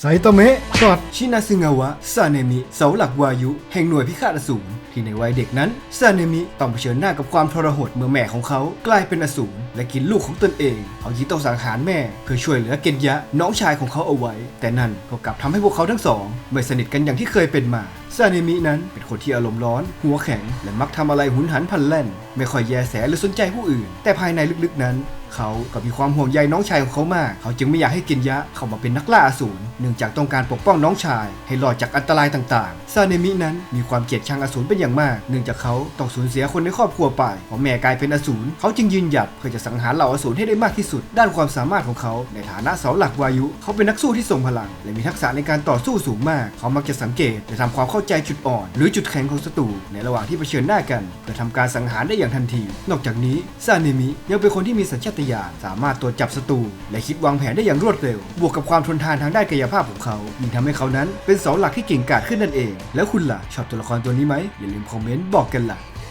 ไซตเมะกอดชินาซึงาวะซาเนมิเสาหลักวายุแห่งหน่วยพิฆาตอสูรที่ในวัยเด็กนั้นซาเนมิต้องเผชิญหน้ากับความทรหดเมื่อแม่ของเขากลายเป็นอสูรและกินลูกของตนเองเขาจึงต้องสังหารแม่เพื่อช่วยเหลือเกนยะน้องชายของเขาเอาไว้ แต่นั่นก็กลับทำให้พวกเขาทั้งสองไม่สนิทกันอย่างที่เคยเป็นมาซาเนมินั้นเป็นคนที่อารมณ์ร้อน หัวแข็งและมักทำอะไรหุนหันพลันแล่น ไม่ค่อยแยแสหรือสนใจผู้อื่น แต่ภายในลึกๆนั้น เขาก็มีความห่วงใยน้องชายของเขามาก เขาจึงไม่อยากให้กินยะเข้ามาเป็นนักล่าอสูรเนื่องจากต้องการปกป้องน้องชาย ให้รอดจากอันตรายต่างๆ ซาเนมินั้นมีความเกลียดชังอสูรเป็นอย่างมาก เนื่องจากเขาต้องสูญเสียคนในครอบครัวไปเพราะแม่กลายเป็นอสูรเขาจึงยืนหยัดเพื่อจะสังหารเหล่าอสูรให้ได้มากที่สุด ด้านความสามารถของเขา ในฐานะเสาหลักวายุ เขาเป็นนักสู้ที่ทรงพลัง และมีทักษะในการต่อสู้สูงมาก เขามักจะสังเกตและทำความเข้าใจจุดอ่อน หรือจุดแข็งของศัตรูในระหว่างที่เผชิญหน้ากัน เพื่อทำการสังหารได้อย่างทันที นอกจากนี้ซาเนมิยังเป็นคนที่มีสัญชาตญานสามารถตรวจจับศัตรูและคิดวางแผนได้อย่างรวดเร็ว บวกกับความทนทานทางด้านกายภาพของเขายิ่งทำให้เขานั้นเป็นเสาหลักที่เก่งกาจขึ้นนั่นเอง แล้วคุณล่ะชอบตัวละครตัวนี้ไหมอย่าลืมคอมเมนต์บอกกันล่ะ